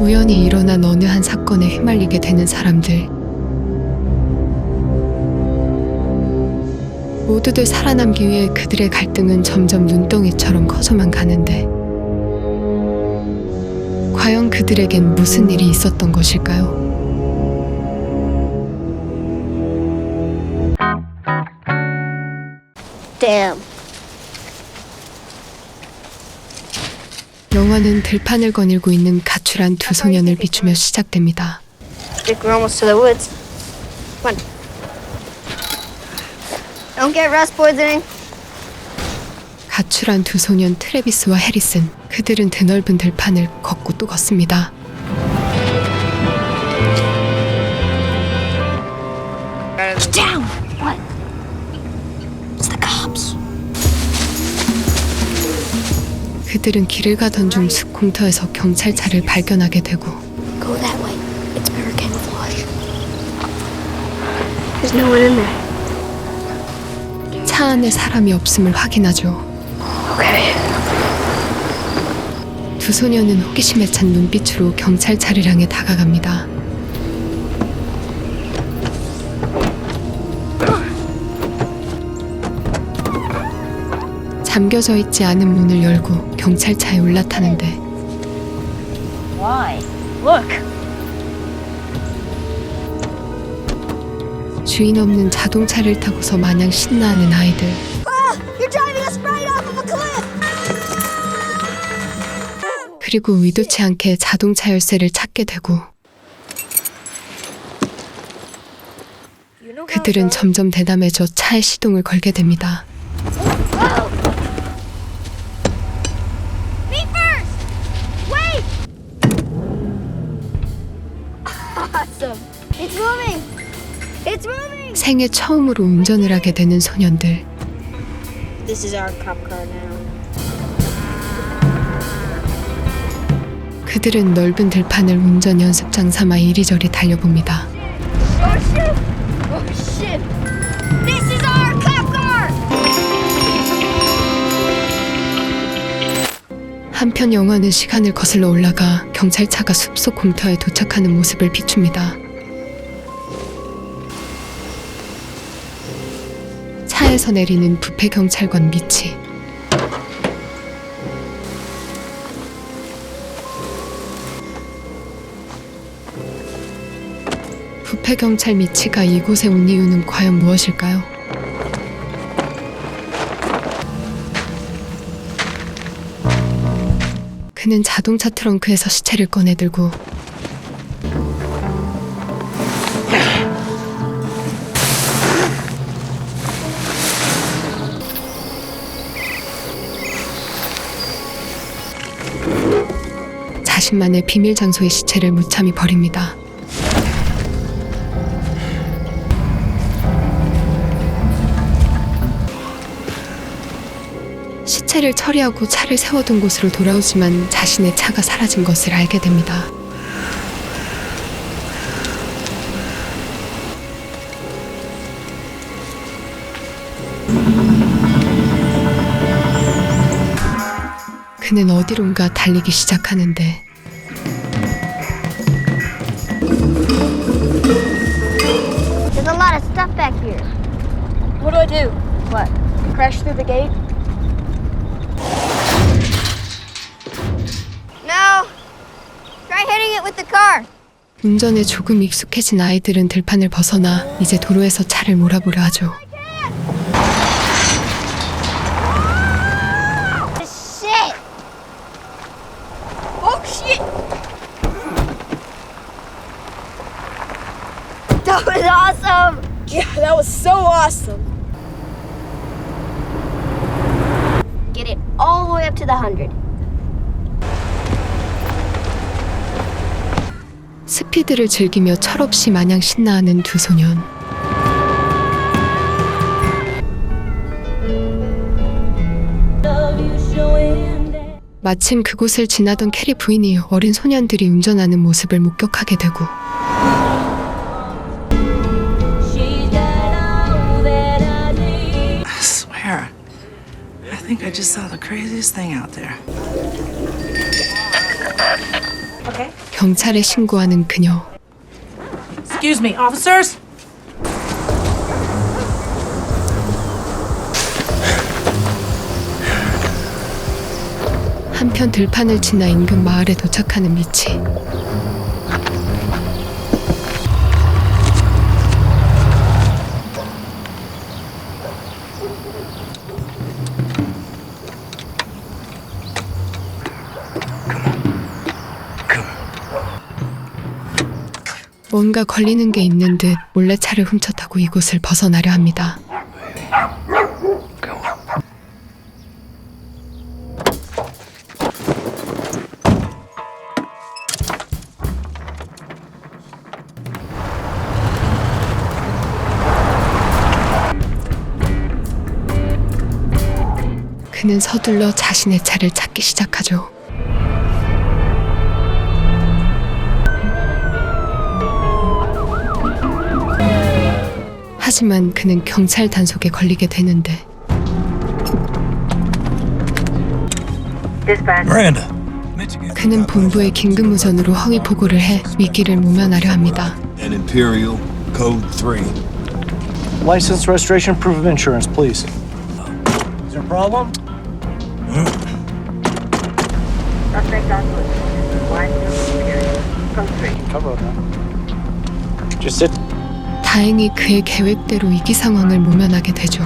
우연히 일어난 어느 한 사건에 휘말리게 되는 사람들. 모두들 살아남기 위해 그들의 갈등은 점점 눈덩이처럼 커져만 가는데 과연 그들에겐 무슨 일이 있었던 것일까요? Damn. 영화는 들판을 거닐고 있는 가 출한 두 소년을 비추며 시작됩니다. Think we're almost to the woods. Come on. Don't get rust poisoning. 가출한 두 소년 트레비스와 해리슨. 그들은 드넓은 들판을 걷고 또 걷습니다. Down. 그들은 길을 가던 중 숲 공터에서 경찰차를 발견하게 되고 Go that way. It's better camouflage. There's no one in there. 차 안에 사람이 없음을 확인하죠. Okay. 두 소년은 호기심에 찬 눈빛으로 경찰차를 향해 다가갑니다. 잠겨져 있지 않은 문을 열고 경찰차에 올라타는데 Why? Look! 주인 없는 자동차를 타고서 마냥 신나하는 아이들. You're driving us right off of a cliff. 그리고 의도치 않게 자동차 열쇠를 찾게 되고 그들은 점점 대담해져 차의 시동을 걸게 됩니다. 생애 처음으로 운전을 하게 되는 소년들. This is our cop car now. 그들은 넓은 들판을 운전 연습장 삼아 이리저리 달려봅니다. Oh shit! Oh shit! This is our cop car! 한편 영화는 시간을 거슬러 올라가 경찰차가 숲속 공터에 도착하는 모습을 비춥니다. 차에서 내리는 부패 경찰관 미치. 부패 경찰 미치가 이곳에 온 이유는 과연 무엇일까요? 그는 자동차 트렁크에서 시체를 꺼내들고 자신만의 비밀 장소에 시체를 무참히 버립니다. 시체를 처리하고 차를 세워둔 곳으로 돌아오지만 자신의 차가 사라진 것을 알게 됩니다. 그는 어디론가 달리기 시작하는데 I do? What? Crash through the gate? No. Try hitting it with the car. 운전에 조금 익숙해진 아이들은 들판을 벗어나 이제 도로에서 차를 몰아보려 하죠. Shit! Oh shit! That was awesome! Yeah, that was so awesome! Get it all the way up to the hundred. 스피드를 즐기며 철없이 마냥 신나하는 두 소년. 마침 그곳을 지나던 캐리 부인이 어린 소년들이 운전하는 모습을 목격하게 되고 think I just saw the craziest thing out there. 경찰에 신고하는 그녀. Excuse me, officers? 한편 들판을 지나 인근 마을에 도착하는 미치. 뭔가 걸리는 게 있는 듯 몰래 차를 훔쳐 타고 이곳을 벗어나려 합니다. 그는 서둘러 자신의 차를 찾기 시작하죠. 하지만 그는 경찰 단속에 걸리게 되는데 Miranda. 그는 본부에 긴급 무전으로 허위 보고를 해 위기를 모면하려 합니다. And Imperial Code 3. License, registration, proof of insurance, please. Is there a problem? Cover it now. Just sit. 다행히 그의 계획대로 위기 상황을 모면하게 되죠.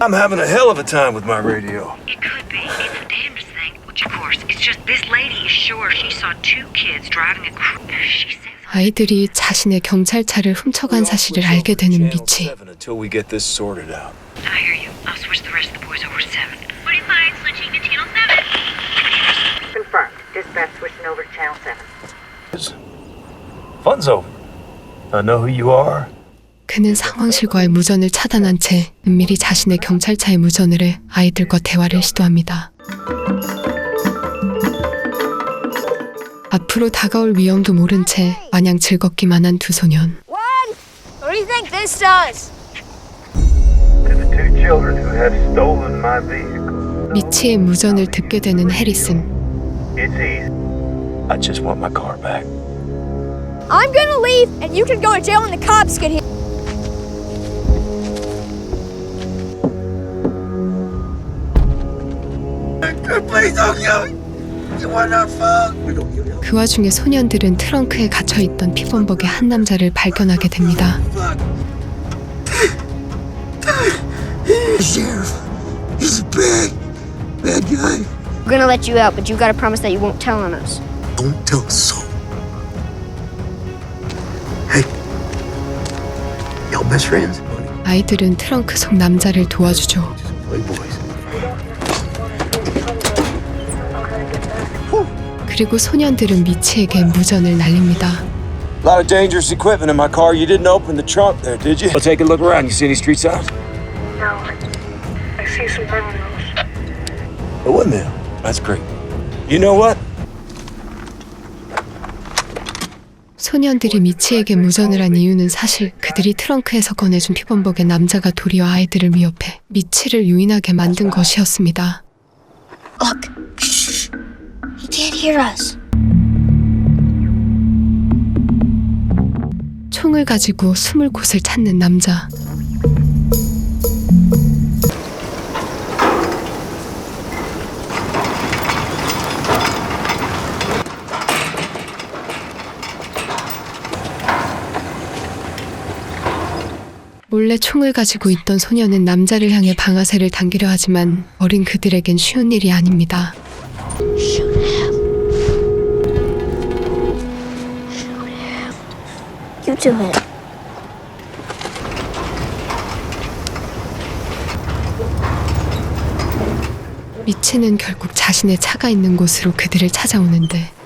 I'm having a hell of a time with my radio. It could be. It's the damnedest thing. Which, of course, it's just this lady is sure she saw two kids driving a. cr- She says. 아이들이 자신의 경찰차를 훔쳐간 사실을 알게 되는 미치. Until we get this sorted out. I hear you. I'll switch the rest of the Over. I know who you are. 그는 상황실과의 무전을 차단한 채 은밀히 자신의 경찰차에 무전을 해 아이들과 대화를 시도합니다. 앞으로 다가올 위험도 모른 채 마냥 즐겁기만 한 두 소년. What? What do you think this does? To the two children who have stolen my vehicle. 미치의 무전을 듣게 되는 해리슨. It's easy. I just want my car back. I'm gonna leave, and you can go to jail when the cops get here. Please don't kill me. You want our phone? We don't give you 그 와중에 소년들은 트렁크에 gat혀 있던 피범벅의 한 남자를 발견하게 됩니다. Sheriff. He's a bad, bad guy. We're gonna let you out, but you gotta promise that you won't tell on us. Don't tell a 아이들은 트렁크 속 남자를 도와주죠. 그리고 소년들은 미치에게 무전을 날립니다. A lot of dangerous equipment in my car. You didn't open the trunk there, did you? I'll take a look around. You see any street signs? No, I see some criminals. A windmill. That's great. You know what? 소년들이 미치에게 무전을 한 이유는 사실 그들이 트렁크에서 꺼내준 피범벅의 남자가 도리어 아이들을 위협해 미치를 유인하게 만든 것이었습니다. Look. He can't hear us. 총을 가지고 숨을 곳을 찾는 남자. 몰래 총을 가지고 있던 소녀는 남자를 향해 방아쇠를 당기려 하지만 어린 그들에겐 쉬운 일이 아닙니다. You do it. 미치는 결국 자신의 차가 있는 곳으로 그들을 찾아오는데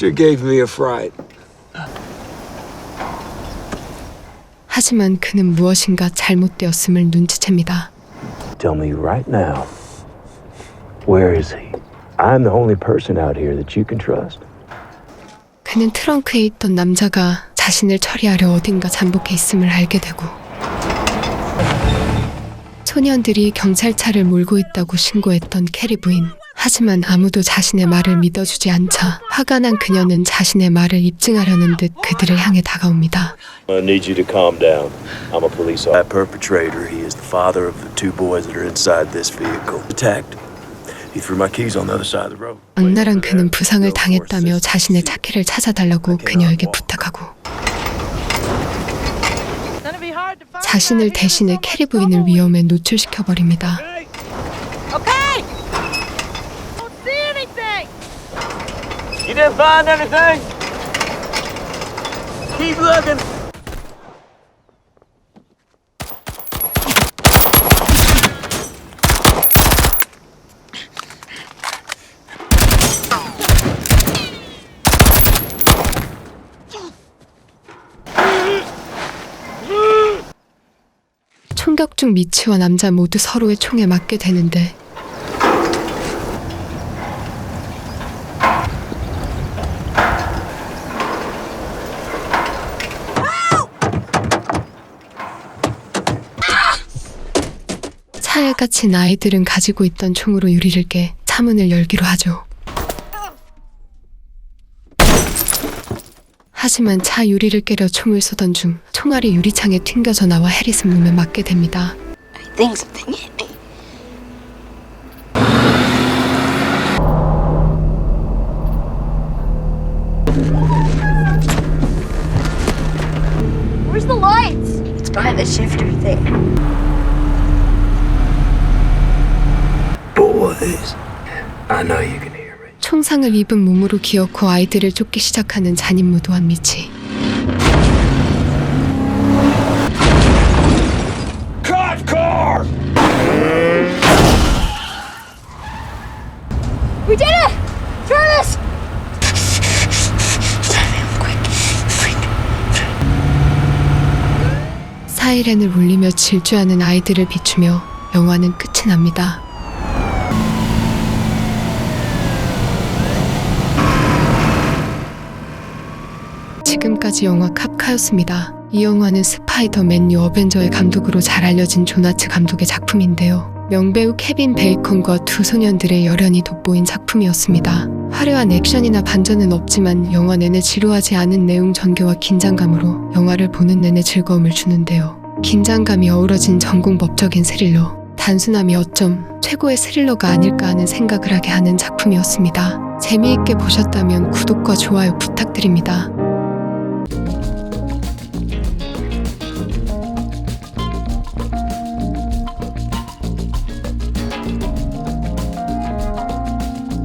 sure gave me a fright. 하지만 그는 무엇인가 잘못되었음을 눈치챕니다. Tell me right now, where is he? I'm the only person out here that you can trust. 그는 트렁크에 있던 남자가 자신을 처리하려 어딘가 잠복해 있음을 알게 되고 소년들이 경찰차를 몰고 있다고 신고했던 캐리 부인. 하지만 아무도 자신의 말을 믿어주지 않자 화가 난 그녀는 자신의 말을 입증하려는 듯 그들을 향해 다가옵니다. I need you to calm down. I'm a police officer. That perpetrator, he is the father of the two boys that are inside this vehicle. Attacked. He threw my keys on the other side of the road. 악랄한 그는 부상을 당했다며 자신의 차키를 찾아달라고 그녀에게 부탁하고 자신을 대신해 캐리 부인을 위험에 노출시켜 버립니다. Okay! Don't see anything! You didn't find anything? Keep looking. 총격 중 미치와 남자 모두 서로의 총에 맞게 되는데 갇힌 아이들은 가지고 있던 총으로 유리를 깨 차문을 열기로 하죠. 하지만 차 유리를 깨려 총을 쏘던 중 총알이 유리창에 튕겨져 나와 해리슨 몸에 맞게 됩니다. I think something hit me. Boys, I know you can hear me. 총상을 입은 몸으로 기어코 아이들을 쫓기 시작하는 잔인무도한 미치. Cop car! We did it! Travis! 사이렌을 울리며 질주하는 아이들을 비추며 영화는 끝이 납니다. 지금까지 영화 캅카였습니다. 이 영화는 스파이더맨 뉴 어벤져의 감독으로 잘 알려진 조나츠 감독의 작품인데요. 명배우 케빈 베이컨과 두 소년들의 열연이 돋보인 작품이었습니다. 화려한 액션이나 반전은 없지만 영화 내내 지루하지 않은 내용 전개와 긴장감으로 영화를 보는 내내 즐거움을 주는데요. 긴장감이 어우러진 전공법적인 스릴러, 단순함이 어쩜 최고의 스릴러가 아닐까 하는 생각을 하게 하는 작품이었습니다. 재미있게 보셨다면 구독과 좋아요 부탁드립니다.